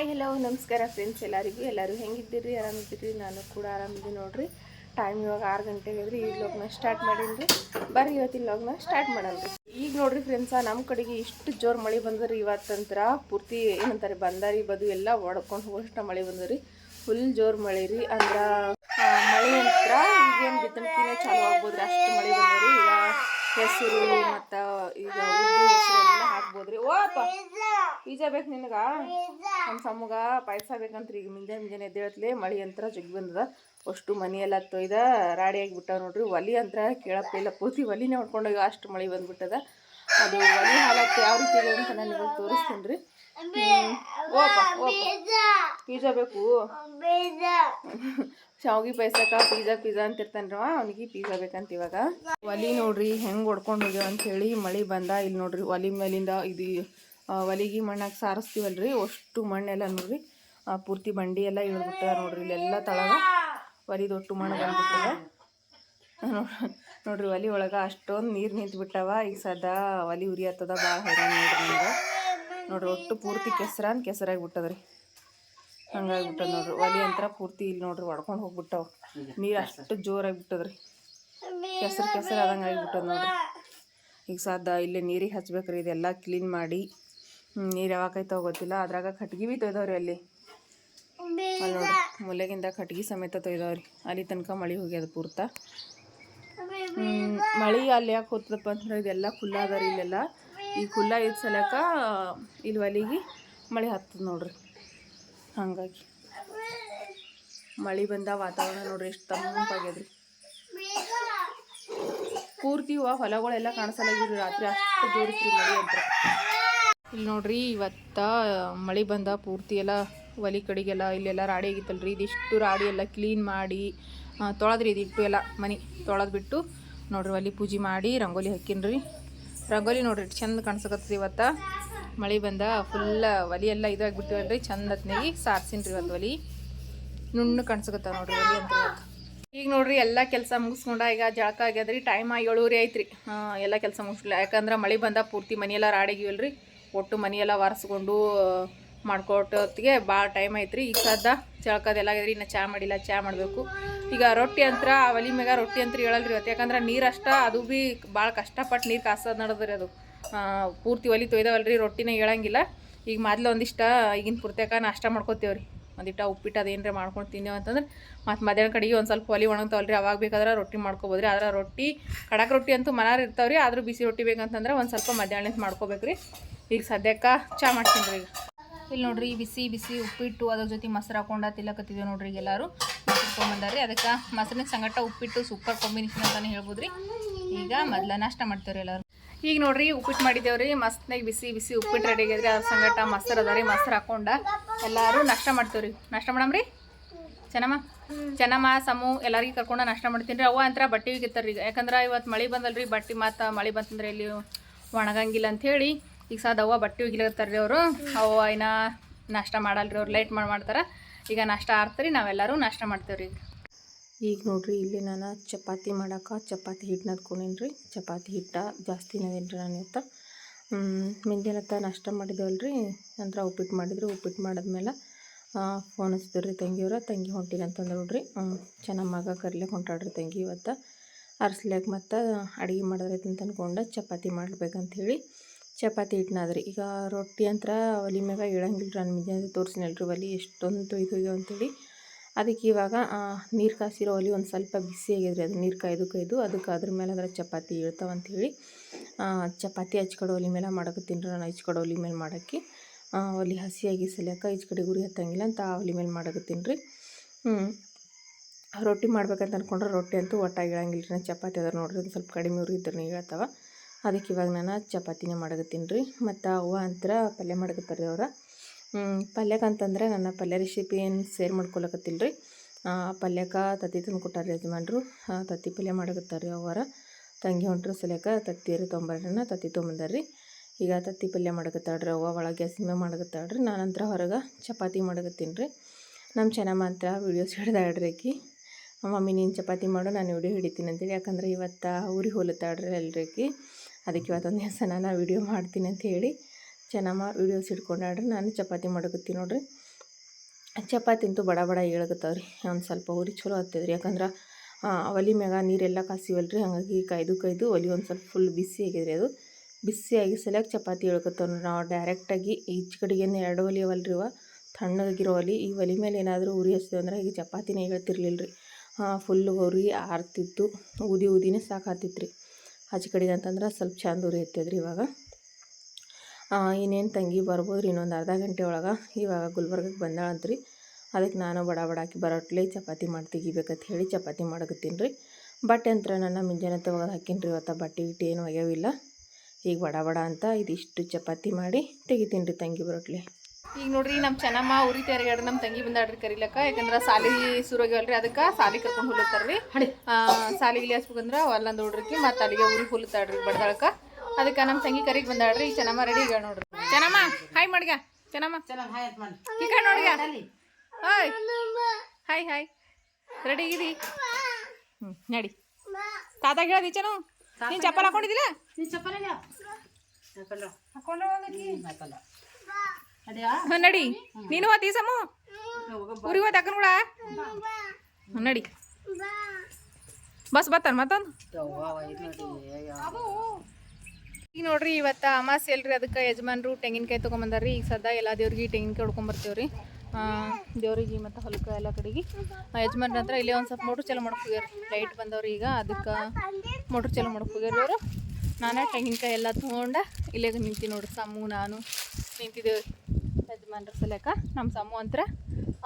Hi hello ನಮಸ್ಕಾರ friends ಎಲ್ಲರಿಗೂ. ಎಲ್ಲರೂ ಹೆಂಗಿದ್ದೀರಿ? ಆರಾಮಿದ್ದೀರಿ? ನಾನು ಕೂಡ ಆರಾಮಿದ್ದೀನಿ ನೋಡ್ರಿ. ಟೈಮ್ ಇವಾಗ ಆರು ಗಂಟೆಗೆ ಇದ್ರಿ ಈ ಲೋಗ್ನ ಸ್ಟಾರ್ಟ್ ಮಾಡೀನಿ ಬರ್ರಿ ಇವತ್ತಿನ ಲೋಗ್ನ ಸ್ಟಾರ್ಟ್ ಮಾಡಲ್ರಿ ಈಗ ನೋಡ್ರಿ ಫ್ರೆಂಡ್ಸ ನಮ್ಮ ಕಡೆಗೆ ಇಷ್ಟು ಜೋರು ಮಳೆ ಬಂದ್ರಿ ಇವತ್ತಂತ್ರ. ಪೂರ್ತಿ ಏನಂತಾರೆ, ಬಂದಾರಿ, ಬದು ಎಲ್ಲ ಒಡ್ಕೊಂಡು ಹೋಗೋಷ್ಟು ಮಳೆ ಬಂದ್ರಿ ಫುಲ್ ಜೋರು ಮಳೆ ರೀ. ಅಂದ್ರ ಮಳೆ ಅಂತ್ರ ಈಗೇನು ಬಿತ್ತನ್ಕಿನೇ ಚಾಲೂ ಆಗ್ಬೋದ್ರಿ. ಅಷ್ಟು ಮಳೆ ಬಂದ್ರಿ ಈಗ ಹೆಸರು ಮತ್ತು ಈಗ ಹೆಸರು ಹಾಕ್ಬೋದ್ರಿ ಓ ಈಜ ಬೀಜ ಬೇಕು ನಿನಗ? ನಮ್ಮ ಸಮ್ಮಗ ಪಾಯಸ ಬೇಕಂತ್ರಿ. ಈಗ ಮುಂಜಾನೆ ಮುಂಜಾನೆ ಎದ್ದೇಳತ್ಲೆ ಮಳಿ ಅಂತರ ಜಗ್ಗಿ ಬಂದದ. ಅಷ್ಟು ಮನೆಯೆಲ್ಲ ಎಲ್ಲ ತೊಯ್ದ ರಾಡಿ ಆಗಿಬಿಟ್ಟಾವ ನೋಡ್ರಿ. ಒಲಿ ಅಂತರ ಕೇಳಪ್ಪ ಇಲ್ಲ ಪೂರ್ತಿ ಒಲಿನೇ ಹೊಡ್ಕೊಂಡೋಗಿ ಅಷ್ಟು ಮಳಿ ಬಂದ್ಬಿಟ್ಟದ. ಅದು ಒಲಿ ಹಾಲತ್ತು ಯಾವ ರೀತಿ ಇದೆ ಅಂತ ನಾನು ಇವಾಗ ತೋರಿಸ್ತೀನಿ ರೀ. ಓಪ ಓಪ ಬೀಜ. ಬೇಕು. ಶಾವ್ಗಿ ಪಾಯಸಕ್ಕ ಪಿಜ್ಜಾ ಪಿಜ್ಜಾ ಅಂತ ಇರ್ತಾನ್ರಿ ಅವ ಅವನಿಗೆ ಪಿಜ್ಜಾ ಬೇಕಂತ ಇವಾಗ. ಒಲಿ ನೋಡ್ರಿ, ಹೆಂಗ್ ಹೊಡ್ಕೊಂಡು ಹೋಗ್ಯಾವ ಹೇಳಿ ಮಳಿ ಬಂದ. ಇಲ್ಲಿ ನೋಡ್ರಿ, ಒಲಿ ಮೇಲಿಂದ ಇದು ಒಲಿಗೆ ಮಣ್ಣಾಗ ಸಾರಿಸ್ತೀವಲ್ರಿ. ಅಷ್ಟು ಮಣ್ಣೆಲ್ಲ ನೋಡ್ರಿ ಪೂರ್ತಿ ಬಂಡಿ ಎಲ್ಲ ಇಳಿದ್ಬಿಟ್ಟಾರ ನೋಡ್ರಿ. ಇಲ್ಲೆಲ್ಲ ತಳಗ ಒಲಿದು ಒಟ್ಟು ಮಣ್ಣು ಬಂದ್ಬಿಟ್ಟದ. ನೋಡ್- ನೋಡ್ರಿ, ಒಲಿ ಒಳಗೆ ಅಷ್ಟೊಂದು ನೀರು ನಿಂತ್ಬಿಟ್ಟವ. ಈಗ ಸದಾ ಒಲಿ ಉರಿ ಹತ್ತದ ಭಾಳ ಹೈರಾಣ ನೋಡ್ರಿ ನೋಡ್ರಿ, ಒಟ್ಟು ಪೂರ್ತಿ ಕೆಸರಾಗಿ ಕೆಸರಾಗ್ಬಿಟ್ಟದ್ರಿ ಹಂಗಾಗ್ಬಿಟ್ಟದ ನೋಡ್ರಿ. ಒಲಿ ಅಂತರ ಪೂರ್ತಿ ಇಲ್ಲಿ ನೋಡ್ರಿ ಒಡ್ಕೊಂಡು ಹೋಗ್ಬಿಟ್ಟವ. ನೀರು ಅಷ್ಟು ಜೋರಾಗಿ ಬಿಟ್ಟದ್ರಿ ಕೆಸರು ಕೆಸರು ಆದಂಗೆ ಆಗಿಬಿಟ್ಟದ ನೋಡ್ರಿ. ಈಗ ಸಾಧ ಇಲ್ಲಿ ನೀರಿಗೆ ಹಚ್ಬೇಕ್ರಿ, ಇದೆಲ್ಲ ಕ್ಲೀನ್ ಮಾಡಿ. ನೀರು ಯಾವಾಗೈತೋ ಗೊತ್ತಿಲ್ಲ. ಅದ್ರಾಗ ಕಟ್ಗಿ ಬಿ ತೊಯ್ದವ್ರಿ ಅಲ್ಲಿ. ಅಲ್ಲಿ ನೋಡ್ರಿ, ಮುಲೆಗಿಂದ ಕಟ್ಗಿ ಸಮೇತ ತೊಯ್ದವ್ರಿ. ಅಲ್ಲಿ ತನಕ ಮಳೆ ಹೋಗ್ಯದ ಪೂರ್ತ. ಮಳೆ ಅಲ್ಲಿ ಯಾಕೆ ಹೋಗ್ತದಪ್ಪ ಅಂದ್ರೆ ಇದೆಲ್ಲ ಖುಲ್ಲ ಅದ ರೀ ಇಲ್ಲೆಲ್ಲ. ಈ ಖುಲ್ಲ ಇದ್ದ ಸಲಕ ಇಲ್ಲಿ ಒಲಿಗೆ ಮಳೆ ಹತ್ತದ ನೋಡ್ರಿ. ಹಾಗಾಗಿ. ಮಳೆ ಬಂದ ವಾತಾವರಣ ನೋಡ್ರಿ, ಎಷ್ಟು ತಂಪಾಗ್ಯದ್ರಿ. ಪೂರ್ತಿ ಇವ ಹೊಲಗಳೆಲ್ಲ ಕಾಣಿಸಲಾಗಿದ್ರಿ ರಾತ್ರಿ ಅಷ್ಟು ಜೋರಿಸ್ರಿ ಮಳೆ ಅಂತ. ಇಲ್ಲಿ ನೋಡ್ರಿ, ಇವತ್ತ ಮಳೆ ಬಂದ ಪೂರ್ತಿ ಎಲ್ಲ ಒಲಿ ಕಡೆಗೆಲ್ಲ ಇಲ್ಲೆಲ್ಲ ರಾಡಿ ಆಗಿತ್ತಲ್ರಿ. ಇದಿಷ್ಟು ರಾಡಿ ಎಲ್ಲ ಕ್ಲೀನ್ ಮಾಡಿ ತೊಳೆದ್ರಿ ಇದಿಟ್ಟು ಎಲ್ಲ ಮನೆ ತೊಳೆದ್ಬಿಟ್ಟು ನೋಡ್ರಿ ಒಲಿ ಪೂಜೆ ಮಾಡಿ, ರಂಗೋಲಿ ಹಾಕಿನ್ರಿ. ರಂಗೋಲಿ ನೋಡ್ರಿ, ಚಂದ ಕಾಣಿಸಕತ್ತದ ಇವತ್ತ. ಮಳೆ ಬಂದ ಫುಲ್ ಒಲಿ ಎಲ್ಲ ಇದಾಗ್ಬಿಟ್ಟಿವಲ್ರಿ ಚಂದ ಹೊತ್ನಾಗಿ ಸಾರ್ಸಿನ್ರಿ ಒಂದು ಒಲಿ. ನುಣ್ಣು ಕಾಣಿಸಕತ್ತಾವ ನೋಡ್ರಿ ಒಲಿ ಅಂತ ಈಗ ನೋಡ್ರಿ ಎಲ್ಲ ಕೆಲಸ ಮುಗಿಸ್ಕೊಂಡ ಈಗ ಜಳಕ ಆಗ್ಯದ್ರಿ. ಟೈಮ್ ಏಳುವರೆ ಐತ್ರಿ. ಎಲ್ಲ ಕೆಲಸ ಮುಗಿಸ್ಲಿಲ್ಲ ಯಾಕಂದ್ರೆ ಮಳೆ ಬಂದ ಪೂರ್ತಿ ಮನೆಯೆಲ್ಲ ರಾಡಿಗಿವಲ್ರಿ ಒಟ್ಟು ಮನೆಯೆಲ್ಲ ಒರೆಸ್ಕೊಂಡು ಮಾಡ್ಕೊಟ್ಟೊತ್ತಿಗೆ ಭಾಳ ಟೈಮ್ ಐತ್ರಿ. ಈಗ ಸದ್ದ ಜಳಕದೆಲ್ಲ ಆಗಿದ್ರಿ ಇನ್ನು ಚಾ ಮಾಡಿಲ್ಲ, ಚಾ ಮಾಡಬೇಕು. ಈಗ ರೊಟ್ಟಿ ಆ ಒಲಿ ಮ್ಯಾಗ ರೊಟ್ಟಿ ಅಂತ ಹೇಳಲ್ರಿ ಇವತ್ತು. ಯಾಕಂದ್ರೆ ನೀರು ಅಷ್ಟ, ಅದು ಭೀ ಭಾಳ ಕಷ್ಟಪಟ್ಟು ನೀರು ಕಾಸೋದು ನಡೆದ್ರಿ ಅದು. ಪೂರ್ತಿ ಒಲಿ ತೊಯ್ದವಲ್ರಿ, ರೊಟ್ಟಿನ ಹೇಳಂಗಿಲ್ಲ. ಈಗ ಮೊದ್ಲು ಒಂದಿಷ್ಟ ಈಗಿನ ಪೂರ್ತಿಯಾಕ ನಾಷ್ಟ ಮಾಡ್ಕೋತೇವ್ರಿ ಒಂದಿಟ್ಟ ಉಪ್ಪಿಟ್ಟು ಅದೇನಾರ ಮಾಡ್ಕೊಂಡು ತಿನ್ನೇವು ಅಂತಂದ್ರೆ ಮತ್ತು ಮಧ್ಯಾಹ್ನ ಕಡೆಗೆ ಒಂದು ಸ್ವಲ್ಪ ಒಲಿ ರೀ ಅವಾಗ ಬೇಕಾದ್ರೆ ರೊಟ್ಟಿ ಮಾಡ್ಕೊಬೋದ್ರಿ. ಆದ್ರೆ ರೊಟ್ಟಿ, ಕಡಕ್ ರೊಟ್ಟಿ ಅಂತೂ ಮನಾರು ಇರ್ತಾವ್ರಿ, ಆದ್ರೂ ಬಿಸಿ ರೊಟ್ಟಿ ಬೇಕಂತಂದ್ರೆ ಒಂದು ಸ್ವಲ್ಪ ಮಧ್ಯಾಹ್ನ ಮಾಡ್ಕೋಬೇಕ್ರಿ. ಈಗ ಸದ್ಯಕ್ಕೆ ಚಾ ಮಾಡ್ತೀನಿ ರೀ ಈಗ. ಇಲ್ಲಿ ನೋಡ್ರಿ ಬಿಸಿ ಬಿಸಿ ಉಪ್ಪಿಟ್ಟು ಅದ್ರ ಜೊತೆ ಮೊಸರು ಹಾಕೊಂಡ ತಿಲ್ಲಕತ್ತಿದ್ದೇವೆ ನೋಡ್ರಿ ಈಗ ಎಲ್ಲರೂ. ಮೊಸರು ಅದಕ್ಕೆ ಮೊಸರಿನ ಸಂಗಟ ಉಪ್ಪಿಟ್ಟು ಸೂಪರ್ ಕಾಂಬಿನೇಷನ್ ಅಂತಲೇ ಹೇಳ್ಬೋದು ರೀ ಈಗ ಮೊದಲ ನಾಷ್ಟ ಮಾಡ್ತೇವ್ರಿ ಎಲ್ಲರೂ. ಈಗ ನೋಡ್ರಿ ಉಪ್ಪಿಟ್ಟು ಮಾಡಿದ್ದೇವ್ರಿ. ಮಸ್ತ್ನಾಗ ಬಿಸಿ ಬಿಸಿ ಉಪ್ಪಿಟ್ಟು ರೆಡಿ ಆಗಿದ್ರಿ. ಅದ್ರ ಸಂಗಟ ಮೊಸರು ಅದ ರೀ ಮೊಸರು ಹಾಕೊಂಡ ಎಲ್ಲರೂ ನಾಷ್ಟ ಮಾಡ್ತೇವ್ರಿ. ನಾಷ್ಟ ಮಾಡಮ್ರಿ ಚೆನ್ನಮ್ಮ? ಚೆನ್ನಮ್ಮ ಸಮು ಎಲ್ಲರಿಗೂ ಕರ್ಕೊಂಡು ನಾಷ್ಟ ಮಾಡ್ತೀನಿ ರೀ ಅವ ಅಂತರ ಬಟ್ಟೆ ಈಗ. ಯಾಕಂದ್ರೆ ಇವತ್ತು ಮಳೆ ಬಂದಲ್ರಿ ಬಟ್ಟೆ ಮತ್ತು ಮಳೆ ಬಂತಂದ್ರೆ ಇಲ್ಲಿ ಒಣಗಂಗಿಲ್ಲ ಅಂಥೇಳಿ ಈಗ ಸಾದ ಅವ್ವ ಬಟ್ಟೆ ಒಗಿಲತ್ತಾರ್ರಿ ಅವರು. ಅವ ಇನ್ನ ನಾಷ್ಟ ಮಾಡಲ್ರಿ ಅವ್ರು ಲೇಟ್ ಮಾಡಿ ಮಾಡ್ತಾರೆ. ಈಗ ನಾಷ್ಟ ಆರ್ತಾರಿ ನಾವೆಲ್ಲರೂ ನಾಷ್ಟ ಮಾಡ್ತೇವ್ರಿ ಈಗ. ಈಗ ನೋಡಿರಿ, ಇಲ್ಲಿ ನಾನು ಚಪಾತಿ ಮಾಡೋಕೆ ಚಪಾತಿ ಹಿಟ್ಟು ನದ್ಕೊಂಡೇನಿ ರೀ ಚಪಾತಿ ಹಿಟ್ಟ ಜಾಸ್ತಿ ನದೇನು ರೀ ನಾನು ಇವತ್ತು ಮುಂಜಾನತ್ತ ನಾಷ್ಟ ಮಾಡಿದೇವಲ್ರಿ. ನಂತರ ಉಪ್ಪಿಟ್ಟು ಮಾಡಿದ್ರು. ಉಪ್ಪಿಟ್ಟು ಮಾಡಿದ್ಮೇಲೆ ಫೋನ್ ಹಚ್ಚಿದ್ರು ರೀ ತಂಗಿಯವ್ರ. ತಂಗಿ ಹೊಂಟಿಲ್ಲ ಅಂತಂದ್ರೆ ನೋಡ್ರಿ. ಚೆನ್ನಾಗಿ ಮಗ ಕರ್ಲಿಕ್ಕೆ ಹೊಂಟಾಡ್ರಿ ತಂಗಿ ಇವತ್ತು. ಅರ್ಸ್ಲಿಕ್ಕೆ ಮತ್ತು ಅಡುಗೆ ಮಾಡಿದ್ರೈತೆ ಅಂತ ಅಂದ್ಕೊಂಡು ಚಪಾತಿ ಮಾಡ್ಬೇಕಂತ ಹೇಳಿ ಚಪಾತಿ ಹಿಟ್ಟನಾದ್ರಿ ಈಗ ರೊಟ್ಟಿ ಅಂತರ ಒಲಿ ಮ್ಯಾಗ ಇಳಂಗಿಲ್ಲ ನಾನು ಮುಂಜಾನೆ ತೋರಿಸಿನಲ್ರಿ ಒಲಿ. ಎಷ್ಟೊಂದು ತೊಯ್ದು ಅಂತೇಳಿ. ಅದಕ್ಕೆ ಇವಾಗ ನೀರು ಕಾಸಿರೋ ಒಲಿ ಒಂದು ಸ್ವಲ್ಪ ಬಿಸಿ ಆಗಿದ್ರೆ ಅದು ನೀರು ಕಾಯ್ದು ಕಾಯ್ದು ಅದಕ್ಕೆ ಅದ್ರ ಮೇಲೆ ಅದರ ಚಪಾತಿ ಇಳ್ತಾವ ಅಂಥೇಳಿ ಚಪಾತಿ ಹಚ್ಕಡೆ ಒಲೆ ಮೇಲೆ ಮಾಡಕತ್ತೀನಿ ನಾನು ಹಚ್ಕಡೆ ಒಲೆ ಮೇಲೆ ಮಾಡೋಕ್ಕೆ ಒಲೆ ಹಸಿಯಾಗಿ ಸಲಿಯಾಕ ಈಚ ಕಡೆ ಗುರಿ ಹತ್ತಂಗಿಲ್ಲ ಅಂತ ಆ ಒಲೆ ಮೇಲೆ ಮಾಡಕತ್ತೀನಿ ರೀ ರೊಟ್ಟಿ ಮಾಡ್ಬೇಕಂತ ಅಂದ್ಕೊಂಡ್ರೆ ರೊಟ್ಟಿ ಅಂತೂ ಒಟ್ಟಾಗಿ ಇಳಂಗಿಲ್ಲ ರೀ ನಾನು ಚಪಾತಿ ಅದ್ರ ನೋಡ್ರಿ ಸ್ವಲ್ಪ ಕಡಿಮೆ ಉರಿ ಇದ್ರೆ ಹೇಳ್ತಾವ ಅದಕ್ಕೆ ಇವಾಗ ನಾನು ಚಪಾತಿನೇ ಮಾಡಕತ್ತೀನಿ ರೀ ಮತ್ತು ಅವ್ವ ಅಂತರ ಪಲ್ಯ ಮಾಡಕತ್ತಾರೆ ಅವ್ರ. ಪಲ್ಯಕ್ಕೆ ಅಂತಂದರೆ ನನ್ನ ಪಲ್ಯ ರೆಸಿಪಿ ಏನು ಸೇರ್ ಮಾಡ್ಕೊಳಕತ್ತಿಲ್ಲ ರೀ. ಪಲ್ಯಕ್ಕೆ ತತ್ತಿ ತಂದು ಕೊಟ್ಟಾರ ಯಜಮಾನ್ರು. ತತ್ತಿ ಪಲ್ಯ ಮಾಡಕತ್ತಾರೆ ಅವರ ತಂಗಿ ಹೊಂಟ್ರ ಸಲ್ಯಾಕ ತತ್ತಿಯರು ತೊಂಬರ್ರನ್ನ ತತ್ತಿ ತೊಗೊಂಬಂದಾರ್ರಿ ಈಗ ತತ್ತಿ ಪಲ್ಯ ಮಾಡಕತ್ತಾಳ್ರಿ ಅವ್ವ, ಒಳಗೆ ಗ್ಯಾಸಿನ ಮ್ಯಾಗ ಮಾಡಕತ್ತಾಳ್ರಿ. ನಾನಂತರ ಹೊರಗೆ ಚಪಾತಿ ಮಾಡಕತ್ತೀನಿ ರೀ. ನಮ್ಮ ಚೆನ್ನಮ್ಮ ಅಂತ ವೀಡಿಯೋಸ್ ಹಿಡ್ದಾಡ್ರಿ ಆಕಿ. ಮಮ್ಮಿ ನೀನು ಚಪಾತಿ ಮಾಡು, ನಾನು ವಿಡಿಯೋ ಹಿಡಿತೀನಿ ಅಂತೇಳಿ. ಯಾಕಂದ್ರೆ ಇವತ್ತು ಊರಿಗೆ ಹೋಲತ್ತಾಡ್ರಿ ಆಕಿ. ಅದಕ್ಕೆ ಇವತ್ತೊಂದು ದಿವಸ ನಾನು ವಿಡಿಯೋ ಮಾಡ್ತೀನಿ ಅಂತ ಹೇಳಿ. ಚೆನ್ನಮ್ಮ ವೀಡಿಯೋಸ್ ಹಿಡ್ಕೊಂಡಾಡ್ರಿ, ನಾನು ಚಪಾತಿ ಮಾಡಕತ್ತೀನಿ ನೋಡ್ರಿ. ಚಪಾತಿ ಅಂತೂ ಬಡ ಬಡ ರೀ ಒಂದು ಸ್ವಲ್ಪ ಉರಿ ಚಲೋ ಹತ್ತದ್ರಿ ಯಾಕಂದ್ರೆ ಒಲಿ ಮ್ಯಾಗ ನೀರೆಲ್ಲ ಕಾಸಿವಲ್ರಿ, ಹಾಗಾಗಿ ಕಾಯ್ದು ಕಾಯ್ದು ಒಲಿ ಒಂದು ಸ್ವಲ್ಪ ಫುಲ್ ಬಿಸಿ ಆಗಿದ್ರಿ ಅದು. ಬಿಸಿಯಾಗಿ ಸೆಲೆಕ್ ಚಪಾತಿ ಹೇಳ್ಕೊತಾವ ನಾವು ಡೈರೆಕ್ಟಾಗಿ ಈಚೆ ಕಡೆಗೇನು ಎರಡು ಒಲಿ ಅವಲ್ರಿ ಇವ ತಣ್ಣಗಿರೋ ಒಲಿ ಈ ಒಲಿ ಮೇಲೆ ಏನಾದರೂ ಉರಿ ಹಚ್ಚಿದೆ ಅಂದ್ರೆ ಈಗ ಚಪಾತಿನೇ ಹೇಳ್ತಿರ್ಲಿಲ್ಲ ರೀ ಫುಲ್ ಉರಿ ಆರ್ತಿತ್ತು, ಊದಿ ಊದಿನೇ ಸಾಕಾತಿತ್ತು ರೀ ಆಚೆ ಕಡೆಗೆ ಅಂತಂದ್ರೆ ಸ್ವಲ್ಪ ಚಂದ ಉರಿ ಹತ್ತದ್ರಿ ಇವಾಗ. ಇನ್ನೇನು ತಂಗಿ ಬರ್ಬೋದು ರೀ ಇನ್ನೊಂದು ಅರ್ಧ ಗಂಟೆ ಒಳಗೆ? ಇವಾಗ ಗುಲ್ಬರ್ಗಕ್ಕೆ ಬಂದಾಳಂತ್ರಿ. ಅದಕ್ಕೆ ನಾನು ಬಡ ಬಡ ಹಾಕಿ ಬರೋಟ್ಲೆ ಚಪಾತಿ ಮಾಡಿ ತೆಗಿಬೇಕಂತ ಹೇಳಿ ಚಪಾತಿ ಮಾಡಕತ್ತೀನಿ ರೀ ಬಟ್ಟೆ ಅಂತ ನನ್ನ ಮುಂಜಾನೆ ಒಗೆದು ಹಾಕೀನಿ ರೀ ಇವತ್ತು. ಬಟ್ಟೆ ಇಟ್ಟು ಏನು ಒಗ್ಯಾವಿಲ್ಲ ಈಗ ಬಡ ಬಡ ಅಂತ ಇದಿಷ್ಟು ಚಪಾತಿ ಮಾಡಿ ತೆಗಿತೀನಿ ರೀ ತಂಗಿ ಬರೋಟ್ಲೆ. ಈಗ ನೋಡ್ರಿ ನಮ್ಮ ಚೆನ್ನಮ್ಮ ಉರಿ ತೆರಗಾಡ್ರಿ ನಮ್ಮ ತಂಗಿ ಬಂದಾಡ್ರಿ ಕರಿಲಕ್ಕ. ಯಾಕಂದ್ರೆ ಸಾಲಿ ಸುರೋಗ್ಯವಲ್ರಿ ಅದಕ್ಕೆ ಸಾಲಿ ಕರ್ಕೊಂಡು ಹುಲ್ಲತ್ತಾರ್ರಿ ಸಾಲಿಗೆ ಇಲ್ಲಿ ಹಚ್ಬೇಕಂದ್ರೆ ಅಲ್ಲೊಂದು ಹುಡ್ರಿಗೆ ಮತ್ತೆ ಅಲ್ಲಿಗೆ ಊರಿಗೆ ಹುಲ್ಲುತ್ತಾಡ್ರಿ ಬಡ್ದಾಳಕ ಅದಕ್ಕೆ ನಮ್ಮ ತಂಗಿ ಕರಿಗೆ ಬಂದಾಡ್ರಿ ಈಗ ಚೆನ್ನಮ್ಮ ರೆಡಿ ಈಗ ನೋಡ್ರಿ. ಚೆನ್ನಮ್ಮ ಹಾಯ್ ಮಾಡ್ಗ. ಚೆನ್ನಮ್ಮ. ಈಗ ನೋಡ್ಗ. ಹಾಯ್ ಹಾಯ್ ಹಾಯ್ ರೆಡಿ ಇದೀ? ಹ್ಞೂ ನಡಿ. ತಾತಾಗ ಹೇಳ್ದಿ ಚೆನ್ನು ನೀನು ಚಪ್ಪಲ್ ಹಾಕೊಂಡಿದ್ದಿಲ್ಲ ಹಾಂ ನಡಿ. ನೀನು ಹೋತಿ ಸಮು? ಊರಿಗೆ ಹೋದ ಅಕ್ಕನ ಕೂಡ ನಡಿ. ಬಸ್ ಬರ್ತಾನೆ ಮತ್ತೊಂದು? ಈಗ ನೋಡ್ರಿ ಇವತ್ತು ಅಮಾಸೆ ಅಲ್ರಿ ಅದಕ್ಕೆ ಯಜಮಾನ್ರು ತೆಂಗಿನಕಾಯಿ ತೊಗೊಂಬಂದಾರ್ರಿ. ಈಗ ಸದಾ ಎಲ್ಲ ದೇವ್ರಿಗೆ ತೆಂಗಿನಕಾಯಿ ಹೊಡ್ಕೊಂಬರ್ತೇವ್ರಿ. ದೇವ್ರಿಗೆ ಮತ್ತು ಹೊಲಕ್ಕೆ ಎಲ್ಲ ಕಡೆಗೆ. ಯಜಮಾನ್ರ ಹತ್ರ ಇಲ್ಲೇ ಒಂದು ಸ್ವಲ್ಪ ಮೋಟ್ರ್ ಚಲೋ ಮಾಡಕ್ಕೆ ಹೋಗ್ಯಾರ ಲೈಟ್ ಬಂದವ್ರಿ ಈಗ. ಅದಕ್ಕೆ ಮೋಟ್ರ್ ಚಲೋ ಮಾಡಕ್ಕೆ ಹೋಗ್ಯಾರ ಅವರು. ನಾನೇ ತೆಂಗಿನಕಾಯಿ ಎಲ್ಲ ತೊಗೊಂಡ ಇಲ್ಲೇ ನಿಂತಿ ನೋಡ್ರಿ ಸಮ್ಮು ನಾನು. ನಿಂತಿದ್ದೇವೆ ಯಜಮಾನ್ರ ಸಲಕ ನಮ್ಮ ಸಮ್ಮು ಅಂತ್ರ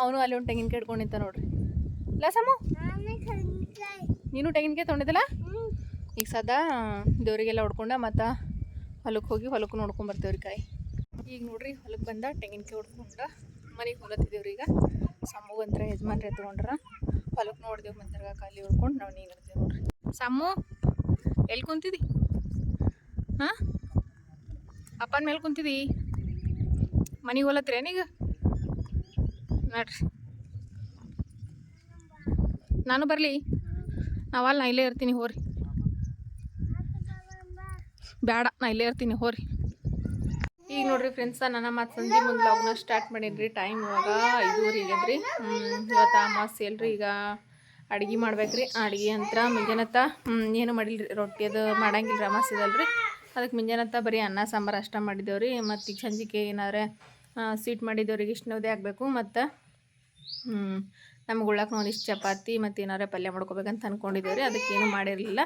ಅವನು ಅಲ್ಲಿ ಒಂದು ತೆಂಗಿನಕಾಯಿ ಹಿಡ್ಕೊಂಡು ನಿಂತ ನೋಡ್ರಿ. ಇಲ್ಲ ಸಮ್ಮು ನೀನು ತೆಂಗಿನಕಾಯಿ ತೊಗೊಂಡಿದ್ದಲ್ಲ? ಈಗ ಸದಾ ದೇವರಿಗೆಲ್ಲ ಹೊಡ್ಕೊಂಡ ಮತ್ತು ಹೊಲಕ್ಕೆ ಹೋಗಿ ಹೊಲಕ್ಕೆ ನೋಡ್ಕೊಂಡು ಬರ್ತೇವ್ರಿ ಕಾಯಿ. ಈಗ ನೋಡ್ರಿ ಹೊಲಕ್ಕೆ ಬಂದ ತೆಂಗಿನಕಾಯಿ ಹೊಡ್ಕೊಂಡ ಮನೆಗೆ ಹೊಲತ್ತಿದ್ದೇವ್ರಿ ಈಗ. ಸಮ್ಮು ಅಂತ ಯಜಮಾನ್ರಿ ತೊಗೊಂಡ್ರ. ಹೊಲಕ್ಕೆ ನೋಡಿದೆವು ಮಂತ್ರಗ ಖಾಲಿ ಹೊಡ್ಕೊಂಡು ನಾವು ನೀನು ಇರ್ತೇವೆ ನೋಡ್ರಿ. ಸಮ್ಮು ಎಲ್ಲಿ ಕುಂತಿದಿ? ಹಾಂ? ಅಪ್ಪನ ಮೇಲೆ ಕುಂತಿದಿ? ಮನೆಗೆ ಹೊಲತ್ರೇನೀಗ ನೋಡ್ರಿ. ನಾನು ಬರಲಿ. ನಾವಲ್ಲ ನಾ ಇಲ್ಲೇ ಇರ್ತೀನಿ ಹೋರಿ. ಬೇಡ, ನಾ ಇಲ್ಲೇ ಇರ್ತೀನಿ, ಹೋರಿ. ಈಗ ನೋಡ್ರಿ ಫ್ರೆಂಡ್ಸ ನನ್ನ ಮತ್ತು ಸಂಜೆ ಮುಂದೆ ಲಾಗ್ನ ಸ್ಟಾರ್ಟ್ ಮಾಡಿದ್ರಿ. ಟೈಮ್ ಇವಾಗ ಐದೂರಿಗೆ ರೀ ಇವತ್ತು ಅಮಾವಾಸ್ಯೆ ಅಲ್ರಿ, ಈಗ ಅಡ್ಗೆ ಮಾಡ್ಬೇಕ್ರಿ. ಅಡ್ಗೆ ಅಂತ ಮುಂಜಾನತ್ತ ಏನು ರೀ ರೊಟ್ಟಿ ಅದು ಮಾಡಂಗಿಲ್ಲ ರೀ ಅಮಾವಾಸ್ಯದಲ್ರಿ ಅದಕ್ಕೆ ಮುಂಜಾನತ್ತ ಬರೀ ಅನ್ನ, ಸಾಂಬಾರು ಅಷ್ಟ ಮಾಡಿದ್ದೇವ್ರಿ ಮತ್ತು ಈಗ ಸಂಜೆಗೆ ಏನಾದ್ರೆ ಸ್ವೀಟ್ ಮಾಡಿದ್ದೇವ್ರಿಗೆ ಇಷ್ಟನೋದೇ ಆಗಬೇಕು. ಮತ್ತು ನಮ್ಗೆ ಉಳ್ಳಾಕ ಒಂದಿಷ್ಟು ಚಪಾತಿ ಮತ್ತು ಏನಾರ ಪಲ್ಯ ಮಾಡ್ಕೋಬೇಕಂತ ಅಂದ್ಕೊಂಡಿದ್ದೇವೆ ರೀ ಅದಕ್ಕೇನು ಮಾಡಿರಲಿಲ್ಲ.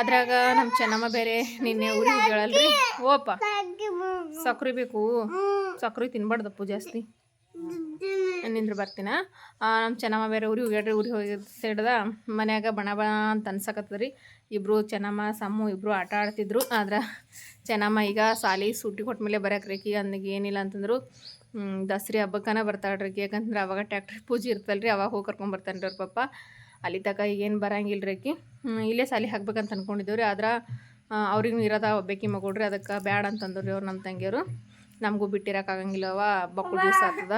ಅದ್ರಾಗ ನಮ್ಮ ಚೆನ್ನಮ್ಮ ಬೇರೆ ನಿನ್ನೆ ಊರಿಗೆ ಹೋಗ್ಯಾಳಲ್ರಿ. ಓಪ ಸಕ್ರೆ ಬೇಕು, ಸಕ್ರೆ ತಿನ್ಬಾರ್ದಪ್ಪು ಜಾಸ್ತಿ. ನಿಂದ್ರೆ ಬರ್ತೀನ. ನಮ್ಮ ಚೆನ್ನಮ್ಮ ಬೇರೆ ಊರಿಗೆ ಹೋಗ್ಯಾಡ್ರಿ ಊರಿಗೆ ಹೋಗಿ ಸಿಡ್ದ ಮನ್ಯಾಗ ಬಣ ಬಣ ಅಂತ ಅನ್ಸಕತ್ತದ ರೀ ಇಬ್ಬರು ಚೆನ್ನಮ್ಮ, ಸಮ್ಮು ಇಬ್ಬರು ಆಟ ಆಡ್ತಿದ್ರು. ಆದ್ರೆ ಚೆನ್ನಮ್ಮ ಈಗ ಸಾಲಿ ಸೂಟಿ ಕೊಟ್ಟ ಮೇಲೆ ಬರಕ್ರಿ ಈಗ ಅಂದಿಗೆ ಏನಿಲ್ಲ ಅಂತಂದ್ರು. ದಸರಿ ಹಬ್ಬಕ್ಕನ ಬರ್ತಾಳ್ರಿ ಯಾಕಂದ್ರೆ ಅವಾಗ ಟ್ಯಾಕ್ಟ್ರಿ ಪೂಜೆ ಇರ್ತಲ್ರಿ ಅವಾಗ ಹೋಗಿ ಕರ್ಕೊಂಡ್ ಬರ್ತಾನೆ ರೀ ಅವ್ರ ಪಪ್ಪ ಅಲ್ಲಿ ತಕ ಈಗೇನು ಬರಂಗಿಲ್ಲ ರೀ ಆಕಿ. ಇಲ್ಲೇ ಸಾಲಿ ಹಾಕ್ಬೇಕಂತ ಅನ್ಕೊಂಡಿದ್ದೇವೆ ರೀ. ಆದ್ರೆ ಅವ್ರಿಗೂ ಇರೋದ ಒಬ್ಬಾಕಿ ಮಗಳ್ರಿ ಅದಕ್ಕೆ ಬ್ಯಾಡ ಅಂತಂದ್ರು ರೀ ಅವ್ರು ನಮ್ಮ ತಂಗಿಯವರು. ನಮಗೂ ಬಿಟ್ಟಿರೋಕ್ಕಾಗಂಗಿಲ್ಲ ಅವ ಬಕ್ಕುಳ ದಿವಸ ಆಗ್ತದ.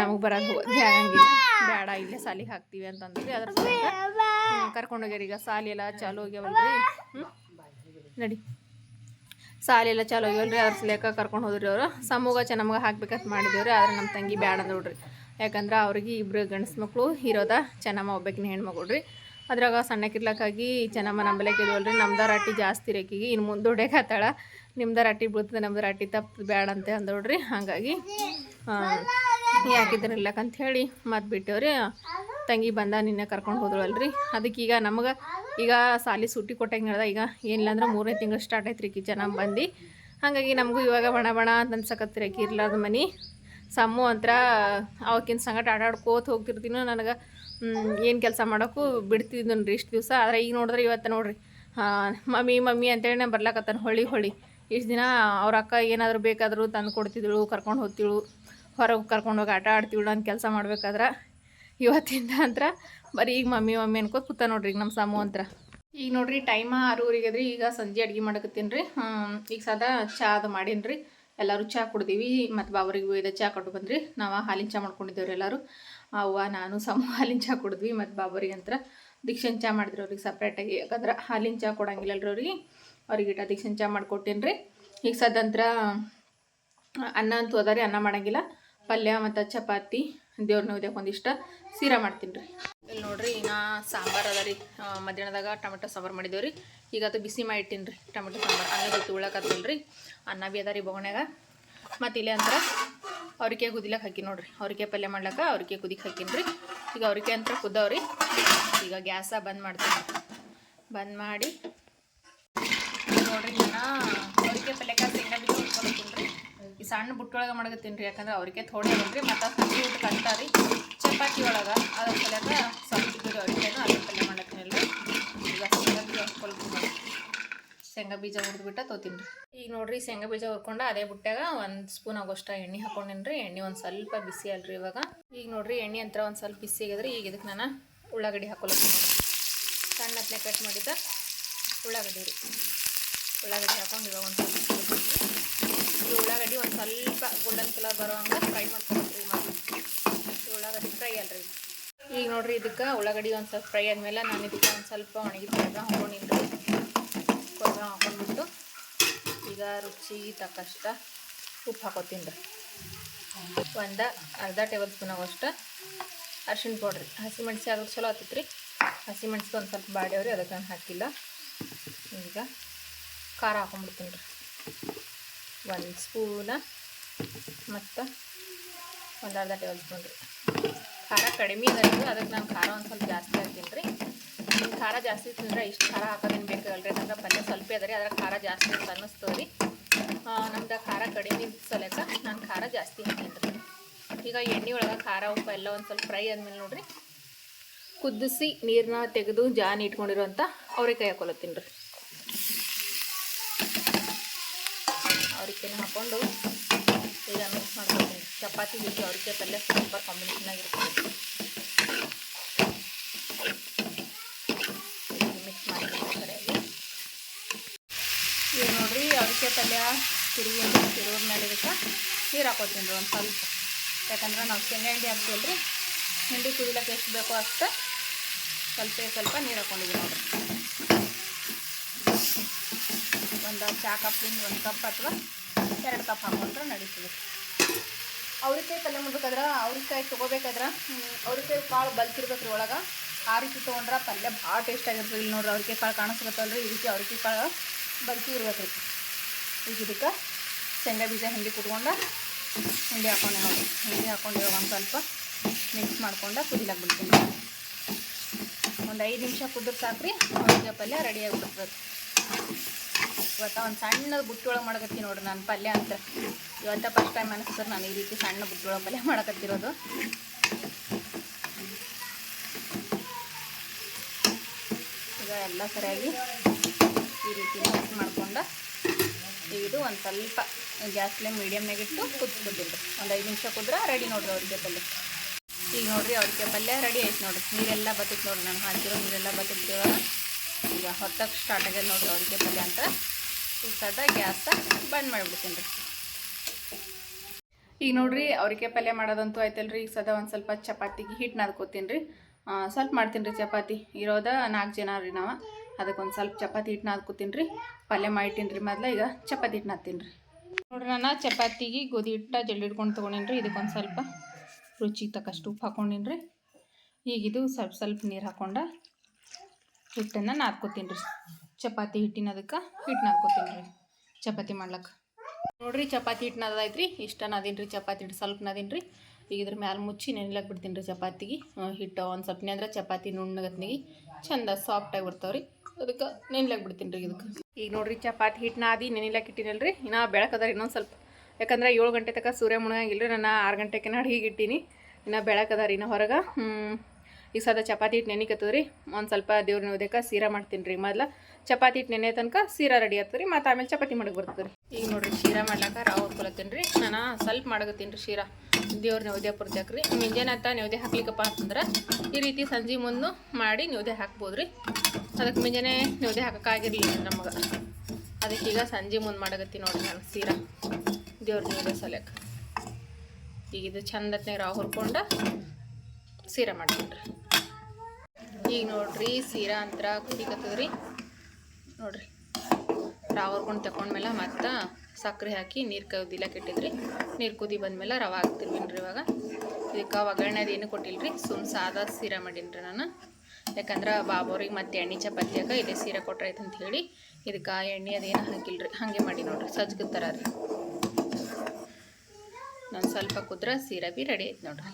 ನಮಗೆ ಬರೋದು ಆಗಂಗಿಲ್ಲ. ಬೇಡ ಇಲ್ಲೇ ಸಾಲಿಗೆ ಹಾಕ್ತೀವಿ ಅಂತಂದ್ರಿ ಅದ್ರ ಕರ್ಕೊಂಡು ಹೋಗ್ಯಾರ. ಈಗ ಸಾಲಿ ಎಲ್ಲ ಚಾಲು ಹೋಗ್ಯಾವಲ್ರಿ ಹ್ಞೂ ನಡಿ. ಸಾಲಿ ಎಲ್ಲ ಚಾಲು ರೀ ಅವ್ರ ಸಲಕ ಕರ್ಕೊಂಡು ಹೋದ್ರಿ ಅವರು. ಸಮೂಗ ಚೆನ್ನಮ್ಗ ಹಾಕ್ಬೇಕಂತ ಮಾಡಿದೇವ್ರಿ, ಆದ್ರೆ ನಮ್ಮ ತಂಗಿ ಬ್ಯಾಡ ನೋಡ್ರಿ. ಯಾಕಂದ್ರೆ ಅವ್ರಿಗೆ ಇಬ್ಬರು ಗಂಡಸು ಮಕ್ಕಳು ಇರೋದ ಚೆನ್ನಮ್ಮ ಒಬ್ಬಾಕಿನ ಹೆಣ್ಮಗಳು ರೀ ಅದ್ರಾಗ ಸಣ್ಣಕ್ಕಿರ್ಲಕ್ಕಾಗಿ ಚೆನ್ನಮ್ಮ ನಂಬಲಕ್ಕೆ ಇದ್ವಲ್ರಿ ನಮ್ದ ರಾಟಿ ಜಾಸ್ತಿ ರೇಕಿಗೆ ಇನ್ನು ಮುಂದೆ ಹೊಡ್ಯಾಕತ್ತಾಳ ನಿಮ್ದ ರಾಟಿ ಬೀಳ್ತದೆ, ನಮ್ದು ರಾಟಿ ತಪ್ಪು ಬ್ಯಾಡ ಅಂತ ಅಂದೋಡ್ರಿ. ಹಾಗಾಗಿ ಯಾಕಿದ್ರಿಲ್ಲಕಂತ ಹೇಳಿ ಬಿಟ್ಟವ್ರಿ ಬಿಟ್ಟೇವ್ರಿ. ತಂಗಿ ಬಂದ, ನಿನ್ನೆ ಕರ್ಕೊಂಡು ಹೋದ್ರಲ್ರಿ ಅದಕ್ಕೆ ಈಗ ನಮಗೆ ಈಗ ಸಾಲಿ ಸುಟ್ಟಿ ಕೊಟ್ಟಂಗೆ ಹೇಳ್ದ, ಈಗ ಏನಿಲ್ಲ ಅಂದ್ರೆ ಮೂರನೇ ತಿಂಗಳು ಸ್ಟಾರ್ಟ್ ಆಯ್ತು ರೀ ಚೆನ್ನಾಗಿ ಬಂದು. ಹಾಗಾಗಿ ನಮಗೂ ಇವಾಗ ಬಣ ಬಣ ಅಂತ ಅನ್ಸಕತ್ರಿ ಆಕಿ ಇರ್ಲಾರ್ದ ಮನೆ. ಸಮ್ಮು ಅಂತರ ಅವಕ್ಕಿಂತ ಸಂಗಟ ಆಟಾಡ್ಕೋತ ಹೋಗ್ತಿರ್ತೀನಿ ನನಗೆ ಏನು ಕೆಲಸ ಮಾಡೋಕ್ಕೂ ಬಿಡ್ತಿದ್ದನು ರೀ ಇಷ್ಟು ದಿವಸ. ಆದರೆ ಈಗ ನೋಡಿದ್ರೆ ಇವತ್ತು ನೋಡ್ರಿ ಮಮ್ಮಿ ಮಮ್ಮಿ ಅಂತೇಳಿ ನಾನು ಬರ್ಲಾಕತ್ತಾನ ಹೊಳ್ಳಿ ಹೊಳ್ಳಿ ಇಷ್ಟು ದಿನ ಅವ್ರ ಅಕ್ಕ ಏನಾದರೂ ಬೇಕಾದರೂ ತಂದು ಕೊಡ್ತಿದ್ಳು, ಕರ್ಕೊಂಡು ಹೋಗ್ತಿಳು. ಹೊರಗೆ ಕರ್ಕೊಂಡು ಹೋಗಿ ಆಟ ಆಡ್ತಿಳು ಅಂತ ಕೆಲಸ ಮಾಡ್ಬೇಕಾದ್ರೆ. ಇವತ್ತಿಂದ ಅಂತರ ಬರೀ ಈಗ ಮಮ್ಮಿ ಮಮ್ಮಿ ಅನ್ಕೋತ ಕೂತ ನೋಡ್ರಿ ಈಗ ನಮ್ಮ ಸಾಮು ಅಂತ ಈಗ ನೋಡ್ರಿ ಟೈಮ ಆರೂವರೆಗೆ ಅದ್ರಿ ಈಗ ಸಂಜೆ ಅಡ್ಗೆ ಮಾಡಕತ್ತೀನಿ ರೀ ಈಗ ಸದಾ ಚಾ ಅದು ಮಾಡೀನಿ ರೀ ಎಲ್ಲರೂ ಚಾ ಕುಡ್ದೀವಿ, ಮತ್ತು ಬಾಬರಿಗೆ ಒಯ್ದ ಚಾ ಕೊಟ್ಟು ಬಂದ್ರಿ. ನಾವು ಹಾಲಿನ ಚಾ ಮಾಡ್ಕೊಂಡಿದ್ದೇವ್ರಿ ಎಲ್ಲರೂ. ಅವ್ವ, ನಾನು, ಸಮ ಹಾಲಿನ ಚಾ ಕುಡಿದ್ವಿ, ಮತ್ತು ಬಾಬರಿಗೆ ಅಂತ ದೀಕ್ಷನ್ ಚಾ ಮಾಡಿದ್ರು ಅವ್ರಿಗೆ ಸಪ್ರೇಟಾಗಿ ಯಾಕಂದ್ರೆ ಹಾಲಿನ ಚಾ ಕೊಡಂಗಿಲ್ಲಲ್ರಿ ಅವ್ರಿಗೆ. ಅವ್ರಿಗೆ ಇಟ್ಟ ದೀಕ್ಷನ್ ಚಾ ಮಾಡ್ಕೊಟ್ಟೇನಿ ಈಗ ಸದಂತ್ರ ಅನ್ನ ಅಂತೂ ಅದ ರೀ, ಅನ್ನ ಮಾಡಂಗಿಲ್ಲ. ಪಲ್ಯ ಮತ್ತು ಚಪಾತಿ ದೇವ್ರ ನೈವೇದ್ಯಕ್ಕೆ ಒಂದಿಷ್ಟ ಸೀರಾ ಮಾಡ್ತೀನಿ ರೀ. ಇಲ್ಲಿ ನೋಡ್ರಿ ಇನ್ನು ಸಾಂಬಾರು ಅದ ರೀ ಮಧ್ಯಾಹ್ನದಾಗ ಟೊಮೆಟೊ ಸಾಂಬಾರು ಮಾಡಿದ್ದೇವೆ ರೀ ಈಗ ಅದು ಬಿಸಿ ಮಾಡಿ ಇಟ್ಟೀನಿ ರೀ ಟೊಮೆಟೊ ಸಾಂಬಾರು. ಅನ್ನ ಜೊತೆ ಉಳ್ಳಾಕತ್ತಿಲ್ಲ ರೀ ಅನ್ನ ಬಿ ಅದ ರೀ ಬೊಗಣ್ಯಾಗ. ಮತ್ತು ಇಲ್ಲಿ ಅಂದ್ರೆ ಅವ್ರಿಗೆ ಕುದಿಲಕ್ಕೆ ಹಾಕಿ ನೋಡ್ರಿ. ಅವ್ರಿಗೆ ಪಲ್ಯ ಮಾಡ್ಲಕ್ಕ ಅವ್ರಿಗೆ ಕುದಿಗೆ ಹಾಕೀನಿ ರೀ ಈಗ ಅವ್ರಿಗೆ ಅಂತ ಕುದ್ದವ್ರಿ ಈಗ ಗ್ಯಾಸ ಬಂದ್ ಮಾಡ್ತೀನಿ. ಬಂದ್ ಮಾಡಿ. ನೋಡ್ರಿ ನಾನು ಅವ್ರಿಗೆ ಪಲ್ಯಕ್ಕೆ ಶೇಂಗಾ ಈ ಸಣ್ಣ ಬುಟ್ಟೊಳಗೆ ಮಾಡಕತ್ತೀನಿ ರೀ, ಯಾಕಂದ್ರೆ ಅವ್ರಿಗೆ ಥೋಡೆ ರೀ ಮತ್ತು ಸಂಜೆ ಊಟಕ್ಕೆ ರೀ ಚಪಾತಿ ಒಳಗೆ, ಅದ್ರ ಸಲಕ ಇದ್ದು ಅವ್ರಿಗೇನು ಅದ್ರ ಪಲ್ಯ ಮಾಡತ್ತೀನಿ ಈಗ ಶೇಂಗಾ ಬೀಜ ಶೇಂಗಾ ಬೀಜ ಹುರಿದ್ಬಿಟ್ಟು ತೊತೀನಿ ರೀ. ಈಗ ನೋಡ್ರಿ, ಶೇಂಗಾ ಬೀಜ ಹುರ್ಕೊಂಡು ಅದೇ ಬುಟ್ಟಾಗ ಒಂದು ಸ್ಪೂನ್ ಆಗೋಷ್ಟ ಎಣ್ಣೆ ಹಾಕೊಂಡೇನಿ ಎಣ್ಣೆ ಒಂದು ಸ್ವಲ್ಪ ಬಿಸಿ ಅಲ್ರಿ ಇವಾಗ. ಈಗ ನೋಡ್ರಿ, ಎಣ್ಣೆ ಅಂತ ಒಂದು ಸ್ವಲ್ಪ ಬಿಸಿ ಆಗಿದ್ರೆ ಈಗ ಇದಕ್ಕೆ ನಾನು ಉಳ್ಳಾಗಡ್ಡಿ ಹಾಕೊಳಕ್ಕೆ ಸಣ್ಣ ಹತ್ತನೇ ಕಟ್ ಮಾಡಿದ್ದ ಉಳ್ಳಾಗಡ್ಡಿ ರೀ. ಉಳ್ಳಾಗಡ್ಡಿ ಹಾಕೊಂಡು ಇವಾಗ ಒಂದು ಸ್ವಲ್ಪ ಉಳ್ಳಾಗಡ್ಡಿ ಒಂದು ಸ್ವಲ್ಪ ಗೋಲ್ಡನ್ ಕಲರ್ ಬರೋ ಹಂಗೆ ಫ್ರೈ ಮಾಡ್ಕೊಬೇಕು ರೀ ಮತ್ತು ಉಳ್ಳಾಗಡ್ಡಿ ಫ್ರೈ ಅಲ್ರಿ. ಈಗ ನೋಡಿರಿ ಇದಕ್ಕೆ ಉಳ್ಳಾಗಡ್ಡಿ ಒಂದು ಸ್ವಲ್ಪ ಫ್ರೈ ಆದಮೇಲೆ ನಾನು ಇದಕ್ಕೆ ಒಂದು ಸ್ವಲ್ಪ ಒಣಗಿದ ಕೊಬ್ಬರಿ ಹಾಕೊಂಡಿದ್ದು ಕೊಬ್ಬರ ಹಾಕೊಂಡ್ಬಿಟ್ಟು ಈಗ ರುಚಿ ತಕ್ಕಷ್ಟ ಉಪ್ಪು ಹಾಕೋತೀನಿ ರೀ ಒಂದು ಅರ್ಧ ಟೇಬಲ್ ಸ್ಪೂನ್ ಆಗೋಷ್ಟು ಅರ್ಶಿಣ ಪೌಡ್ರಿ ಹಸಿಮೆಣಸಿ ಆಗೋದು ಚಲೋ ಆಗ್ತೈತೆ ರೀ ಹಸಿಮೆಣಸು ಒಂದು ಸ್ವಲ್ಪ ಬಾಡಿಯವ್ರಿ, ಅದಕ್ಕೆ ನಾನು ಹಾಕಿಲ್ಲ. ಈಗ ಖಾರ ಹಾಕೊಂಡ್ಬಿಡ್ತೀನಿ ರೀ ಒಂದು ಸ್ಪೂನ ಮತ್ತು ಒಂದು ಅರ್ಧ ಟೇಬಲ್ ಸ್ಪೂನ್ ರೀ. ಖಾರ ಕಡಿಮೆ ಅದ ರೀ ಅದಕ್ಕೆ ನಾನು ಖಾರ ಒಂದು ಸ್ವಲ್ಪ ಜಾಸ್ತಿ ಹಾಕ್ತೀನಿ ರೀ. ನಿಮ್ಗೆ ಖಾರ ಜಾಸ್ತಿ ತಿಂದ್ರೆ ಇಷ್ಟು ಖಾರ ಹಾಕೋದೇನು ಬೇಕು ರೀ ಯಾಕಂದ್ರೆ ಪಲ್ಯ ಸ್ವಲ್ಪ ಅದ ರೀ ಅದ್ರ ಖಾರ ಜಾಸ್ತಿ ಅಂತ ಅನ್ನಿಸ್ತದೆ ರೀ. ನಮ್ದು ಖಾರ ಕಡಿಮೆ ಸಲಕ ನಾನು ಖಾರ ಜಾಸ್ತಿ ಹಾಕೀನಿ ರೀ. ಈಗ ಎಣ್ಣೆ ಒಳಗೆ ಖಾರ, ಉಪ್ಪು ಎಲ್ಲ ಒಂದು ಸ್ವಲ್ಪ ಫ್ರೈ ಆದಮೇಲೆ ನೋಡಿರಿ, ಕುದಿಸಿ ನೀರನ್ನ ತೆಗೆದು ಜಾನ್ ಇಟ್ಕೊಂಡಿರೋಂಥ ಕೈ ಹಾಕೊಳತ್ತೀನಿ ರೀ. ಅವ್ರಿಕಾಯಿನ ಈಗ ಮಿಕ್ಸ್ ಮಾಡ್ಕೊತೀನಿ ಚಪಾತಿ ಜೊತೆ ಅವ್ರಿಗೆ ಪಲ್ಯ ಸೂಪರ್ ಕಾಂಬಿನೇಷನ್ ಆಗಿರ್ತದೆ ಮಿಕ್ಸ್ ಮಾಡ್ತೀನಿ ಸರಿಯಾಗಿ ಈಗ ನೋಡ್ರಿ ಅವ್ರಿಕಾಯಿ ಪಲ್ಯ ತಿರುಗಿ ತಿರುಗಿದ ಮೇಲೆ ಇದಕ್ಕೆ ನೀರು ಹಾಕೋತೀನಿ ರೀ ಒಂದು ಸ್ವಲ್ಪ. ಯಾಕಂದ್ರೆ ನಾವು ಶೇಂಗಾ ಹಿಂಡಿ ಹಾಕ್ತೀವಲ್ಲ ರೀ ಹಿಂಡಿ ಕುದಿಲಕ್ಕೆ ಎಷ್ಟು ಬೇಕೋ ಅಷ್ಟು ಸ್ವಲ್ಪ ಸ್ವಲ್ಪ ನೀರು ಹಾಕ್ಕೊಂಡಿದ್ದೀವಿ ನೋಡಿರಿ. ಒಂದು ಚಾ ಕಪ್ಪಿಂದ ಒಂದು ಕಪ್ ಅಥವಾ ಎರಡು ಕಪ್ ಹಾಕೊಂಡ್ರೆ ನಡೀತದೆ. ಅವ್ರಿಕಾಯಿ ಪಲ್ಯ ಮಾಡ್ಬೇಕಾದ್ರೆ, ಅವ್ರಿಕಾಯಿ ತೊಗೋಬೇಕಾದ್ರೆ ಅವ್ರಿಕಾಯಿ ಕಾಳು ಬಲ್ತಿರ್ಬೇಕು ರೀ ಒಳಗೆ. ಆ ರೀತಿ ತೊಗೊಂಡ್ರೆ ಪಲ್ಯ ಭಾಳ ಟೇಸ್ಟ್ ಆಗಿರ್ತದೆ. ಇಲ್ಲಿ ನೋಡ್ರಿ ಅವ್ರಿಕಾಯಿ ಕಾಳು ಕಾಣಿಸ್ಬೇಕಲ್ಲ ರೀ ಈ ರೀತಿ ಅವ್ರಿಕಾಯಿ ಕಾಳು ಬಲ್ತಿ ಇರ್ಬೇಕು ಈಗ ಇದಕ್ಕೆ ಶೇಂಗಾ ಬೀಜ ಹಿಂಡಿ ಕುಟ್ಕೊಂಡು ಹಿಂಡಿ ಹಾಕೊಂಡೆ ನೋಡಿ ಹಿಂಡಿ ಹಾಕೊಂಡು ಒಂದು ಸ್ವಲ್ಪ. ಮಿಕ್ಸ್ ಮಾಡ್ಕೊಂಡು ಕುದಿಲಾಕ್ ಬಿಡ್ತೀನಿ. ಒಂದು ಐದು ನಿಮಿಷ ಕುದ್ರೆ ಸಾಕ್ರಿ. ಅವ್ರಿಗೆ ಪಲ್ಯ ರೆಡಿ ಆಗಿಬಿಡ್ತದೆ ಇವತ್ತು ಒಂದು ಸಣ್ಣ ಬುಟ್ಟಿಯೊಳಗೆ ಮಾಡಕತ್ತೀನಿ ನೋಡ್ರಿ ನಾನು ಪಲ್ಯ ಅಂತ. ಇವತ್ತ ಫಸ್ಟ್ ಟೈಮ್ ಅನಿಸ್ತದೆ ನಾನು ಈ ರೀತಿ ಸಣ್ಣ ಬುಟ್ಟಿಯೊಳಗೆ ಪಲ್ಯ ಮಾಡಕತ್ತಿರೋದು. ಈಗ ಎಲ್ಲ ಸರಿಯಾಗಿ ಈ ರೀತಿ ಮಿಕ್ಸ್ ಮಾಡ್ಕೊಂಡು ಇದು ಒಂದು ಸ್ವಲ್ಪ ಗ್ಯಾಸ್ ಫ್ಲೇಮ್ ಮೀಡಿಯಮ್ನಾಗ ಇಟ್ಟು ಕುದಿಸ್ಬಿಟ್ಟಿರಿ ಒಂದು ಐದು ನಿಮಿಷ ಕುದ್ರೆ ರೆಡಿ ನೋಡ್ರಿ ಅವ್ರಿಗೆ ಪಲ್ಯ. ಈಗ ನೋಡ್ರಿ ಅವ್ರಿಗೆ ಪಲ್ಯ ರೆಡಿ ಆಯ್ತು ನೋಡ್ರಿ. ನೀರೆಲ್ಲ ಬತ್ತೈತೆ ನೋಡ್ರಿ ನಾನು ಹಾಕಿರೋ ನೀರೆಲ್ಲ ಬತ್ತೈತಿ ಈಗ ಹೊತ್ತಕ್ಕೆ ಸ್ಟಾರ್ಟ್ ಆಗ್ಯದ ನೋಡ್ರಿ ಅವ್ರಿಗೆ ಪಲ್ಯ ಅಂತ. ಈಗ ಗ್ಯಾಸ್ ಗ್ಯಾಸ ಬಂದ್ ಮಾಡಿಬಿಡ್ತೀನಿ ರೀ. ಈಗ ನೋಡ್ರಿ ಅವ್ರಿಗೆ ಪಲ್ಯ ಮಾಡೋದಂತೂ ಆಯ್ತಲ್ರಿ. ಈಗ ಸದ ಒಂದು ಸ್ವಲ್ಪ ಚಪಾತಿಗೆ ಹಿಟ್ಟು ನಾದ್ಕೋತೀನಿ ರೀ. ಸ್ವಲ್ಪ ಮಾಡ್ತೀನಿ ರೀ ಚಪಾತಿ. ಇರೋದ ನಾಲ್ಕು ಜನ ರೀ ನಾವು. ಅದಕ್ಕೆ ಒಂದು ಸ್ವಲ್ಪ ಚಪಾತಿ ಹಿಟ್ಟು ನಾದ್ಕೋತೀನಿ ರೀ. ಪಲ್ಯ ಮಾಡಿಟ್ಟಿನಿ ರೀ ಮೊದ್ಲು. ಈಗ ಚಪಾತಿ ಹಿಟ್ಟು ನಾದ್ತೀನಿ ರೀ. ನೋಡ್ರಿ ನಾನು ಚಪಾತಿಗೆ ಗೋಧಿ ಹಿಟ್ಟ ಜಲ್ದಿ ಹಿಡ್ಕೊಂಡು ತೊಗೊಂಡಿನಿ ರೀ. ಇದಕ್ಕೊಂದು ಸ್ವಲ್ಪ ರುಚಿಗೆ ತಕ್ಕಷ್ಟು ಉಪ್ಪು ಹಾಕೊಂಡಿನಿ ರೀ. ಈಗ ಇದು ಸ್ವಲ್ಪ ಸ್ವಲ್ಪ ನೀರು ಹಾಕೊಂಡ ಹಿಟ್ಟನ್ನು ನಾದ್ಕೋತೀನಿ ರೀ. ಚಪಾತಿ ಹಿಟ್ಟಿನ ಅದಕ್ಕೆ ಹಿಟ್ಟು ನಾದ್ಕೋತೀನಿ ರೀ. ಚಪಾತಿ ಮಾಡ್ಲಕ್ಕೆ. ನೋಡ್ರಿ, ಚಪಾತಿ ಹಿಟ್ಟು ನಾದೈತೆ ರೀ ಇಷ್ಟ ನಾದೀನಿ ರೀ ಚಪಾತಿ ಹಿಟ್ಟು ಸ್ವಲ್ಪ ನಾದೀನಿ ರೀ ಈಗ ಇದ್ರ ಮ್ಯಾಲೆ ಮುಚ್ಚಿ ನೆನೆಲಕ್ಕೆ ಬಿಡ್ತೀನಿ ರೀ ಚಪಾತಿಗೆ. ಹಿಟ್ಟು ಒಂದು ಸ್ವಲ್ಪ ಅಂದ್ರೆ ಚಪಾತಿ ನುಣ್ಣಗತ್ನಿಗೆ ಚಂದ ಸಾಫ್ಟಾಗಿ ಬರ್ತಾವೆ ರೀ ಅದಕ್ಕೆ ನೆನೆಲಕ್ಕೆ ಬಿಡ್ತೀನಿ ರೀ ಇದಕ್ಕೆ. ಈಗ ನೋಡ್ರಿ, ಚಪಾತಿ ಹಿಟ್ಟು ನಾದಿ ನೆನೆಲಕ್ಕೆ ಇಟ್ಟಿನಲ್ಲ ರೀ ಇನ್ನೂ ಬೆಳಕದ ಇನ್ನೊಂದು ಸ್ವಲ್ಪ. ಯಾಕಂದ್ರೆ ಏಳು ಗಂಟೆ ತನಕ ಸೂರ್ಯ ಮುಣಗಿಲ್ಲ ರೀ ನಾನು ಆರು ಗಂಟೆಗೆ ಅಡುಗೆಗೆ ಇಟ್ಟೀನಿ. ಇನ್ನೂ ಬೆಳಕದ ರೀ ಇನ್ನು ಹೊರಗೆ. ಈಗ ಸದ ಚಪಾತಿ ಹಿಟ್ಟು ನೆನಿಕತ್ತದ ರೀ ಒಂದು ಸ್ವಲ್ಪ ದೇವ್ರ ಓದಕ್ಕೆ ಸೀರಾ ಮಾಡ್ತೀನಿ ರೀ ಮೊದ್ಲು ಚಪಾತಿ ಹಿಟ್ಟು ನೆನೆ ತನಕ ಸೀರಾ ರೆಡಿ ಆಗ್ತದೆ ರೀ ಮತ್ತು ಆಮೇಲೆ ಚಪಾತಿ ಮಾಡಕ್ಕೆ ಬರ್ತದೆ ರೀ ಈಗ ನೋಡಿರಿ ಶೀರಾ ಮಾಡ್ಲಾಕ ರಾವ್ ಹೊತ್ಕೊಳತ್ತೀನಿ ರೀ ನಾನು ಸ್ವಲ್ಪ ಮಾಡಕತ್ತೀನಿ ರೀ ಶೀರಾ ದೇವ್ರ ನೆವದೆ ಪುರ್ತಕ್ಕೆ ರೀ ಮುಂಜಾನೆ ಅಂತ ನೈವೇದ್ಯ ಹಾಕ್ಲಿಕ್ಕಪ್ಪ ಅಂತಂದ್ರೆ ಈ ರೀತಿ ಸಂಜೆ ಮುಂದೆ ಮಾಡಿ ನೆವದೆ ಹಾಕ್ಬೋದು ರೀ ಅದಕ್ಕೆ ಮುಂಜಾನೆ ನೆವದೆ ಹಾಕೋಕ್ಕಾಗಿರಲಿಲ್ಲ ನಮಗೆ. ಅದಕ್ಕೆ ಈಗ ಸಂಜೆ ಮುಂದೆ ಮಾಡಕತ್ತೀನಿ ನೋಡಿರಿ ನಾನು ಸೀರಾ. ದೇವ್ರ ನೆವದೆ ಸಲಕ್ಕೆ ಈಗ ಇದು ಚಂದತ್ನಾಗ ರಾವ್ ಹುರ್ಕೊಂಡು ಸೀರಾ ಮಾಡ್ತೀನಿ ಈಗ ನೋಡ್ರಿ ಸೀರಾ ಅಂತರ ಕುದಿಕತ್ತದ್ರಿ ನೋಡ್ರಿ. ರಾವರ್ಕೊಂಡು ಹುರ್ಕೊಂಡು ತಗೊಂಡ್ಮೇಲೆ ಮತ್ತೆ ಸಕ್ಕರೆ ಹಾಕಿ ನೀರು ಕುದಿಲಕ್ಕೆ ಇಟ್ಟಿದ್ರಿ. ನೀರು ಕುದಿ ಬಂದಮೇಲೆ ರವೆ ರೀ ಇವಾಗ. ಇದಕ್ಕೆ ಒಗ್ಗರಣೆದು ಏನು ಕೊಟ್ಟಿಲ್ಲ ಸುಮ್ ಸಾದಾ ಸೀರಾ ಮಾಡೀನಿ ನಾನು. ಯಾಕಂದ್ರೆ ಬಾಬೋರಿಗೆ ಮತ್ತೆ ಎಣ್ಣೆ ಚಪಾತಿಯಾಗ ಇದೇ ಸೀರೆ ಕೊಟ್ರೈತೆ ಅಂತ ಹೇಳಿ ಇದಕ್ಕೆ ಎಣ್ಣೆ ಅದೇನು ಹಾಕಿಲ್ಲ ರೀ ಹಾಗೆ ಮಾಡಿ ನೋಡ್ರಿ ಸಜ್ಜದ ಥರ ರೀ ನಾನು ಸ್ವಲ್ಪ ಕುದ್ರೆ ಸೀರೆ ಬಿ ರೆಡಿ ಆಯ್ತು ನೋಡ್ರಿ.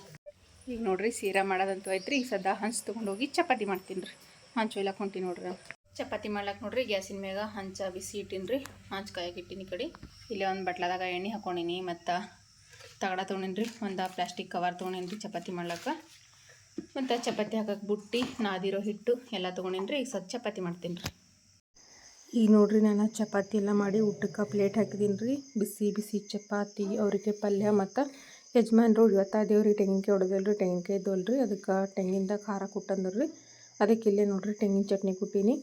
ಈಗ ನೋಡ್ರಿ, ಸೀರಾ ಮಾಡೋದಂತೂ ಐತ್ರಿ. ಈಗ ಸದಾ ಹಂಚು ತೊಗೊಂಡೋಗಿ ಚಪಾತಿ ಮಾಡ್ತೀನಿ ರೀ. ಹಂಚು ಎಲ್ಲ ಹೊಂಟಿ ನೋಡ್ರಿ ಚಪಾತಿ ಮಾಡ್ಲಕ್ಕೆ ನೋಡ್ರಿ, ಗ್ಯಾಸಿನ ಮ್ಯಾಗ ಹಂಚ ಬಿಸಿ ಇಟ್ಟಿನಿ ರೀ. ಹಂಚು ಕಾಯಕ್ಕೆ ಇಟ್ಟಿನಿ ಕಡೆ. ಇಲ್ಲೇ ಒಂದು ಬಟ್ಲದಾಗ ಎಣ್ಣೆ ಹಾಕೊಂಡಿನಿ, ಮತ್ತು ತಗಡ ತೊಗೊಂಡಿನಿ ರೀ. ಒಂದು ಪ್ಲಾಸ್ಟಿಕ್ ಕವರ್ ತೊಗೊಂಡಿನಿ ರೀ ಚಪಾತಿ ಮಾಡ್ಲಕ್ಕೆ. ಮತ್ತು ಚಪಾತಿ ಹಾಕಕ್ಕೆ ಬುಟ್ಟಿ, ನಾದಿರೋ ಹಿಟ್ಟು ಎಲ್ಲ ತೊಗೊಂಡಿನಿ ರೀ. ಈಗ ಸದ್ ಚಪಾತಿ ಮಾಡ್ತೀನಿ ರೀ. ಈಗ ನೋಡ್ರಿ, ನಾನು ಚಪಾತಿ ಎಲ್ಲ ಮಾಡಿ ಊಟಕ್ಕೆ ಪ್ಲೇಟ್ ಹಾಕಿದ್ದೀನಿ ರೀ. ಬಿಸಿ ಬಿಸಿ ಚಪಾತಿ, ಅವರಿಗೆ ಪಲ್ಯ ಮತ್ತು ಯಜಮಾನ್ರು ಇವತ್ತು ದೇವ್ರಿಗೆ ತೆಂಗಿನಕಾಯಿ ಹೊಡೆದಲ್ರಿ, ತೆಂಗಿನಕಾಯಿ ರೀ ಅದಕ್ಕೆ ತೆಂಗಿಂದ ಖಾರ ಕುಟ್ಟಂದ್ರಿ ಅದಕ್ಕೆ ಇಲ್ಲೇ ನೋಡ್ರಿ ತೆಂಗಿನ ಚಟ್ನಿ ಕುಟ್ಟೀನಿ.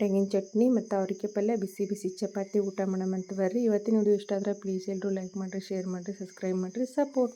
ತೆಂಗಿನ ಚಟ್ನಿ ಮತ್ತು ಅವರಿಗೆ ಪಲ್ಯ, ಬಿಸಿ ಬಿಸಿ ಚಪಾತಿ ಊಟ ಮಾಡೋಣ ಅಂತ ಬರ್ರಿ. ಇವತ್ತಿನ ವಿಡಿಯೋ ಇಷ್ಟ ಆದರೆ ಪ್ಲೀಸ್ ಎಲ್ಲರೂ ಲೈಕ್ ಮಾಡಿರಿ ಶೇರ್ ಮಾಡಿರಿ ಸಬ್ಸ್ಕ್ರೈಬ್ ಮಾಡಿರಿ ಸಪೋರ್ಟ್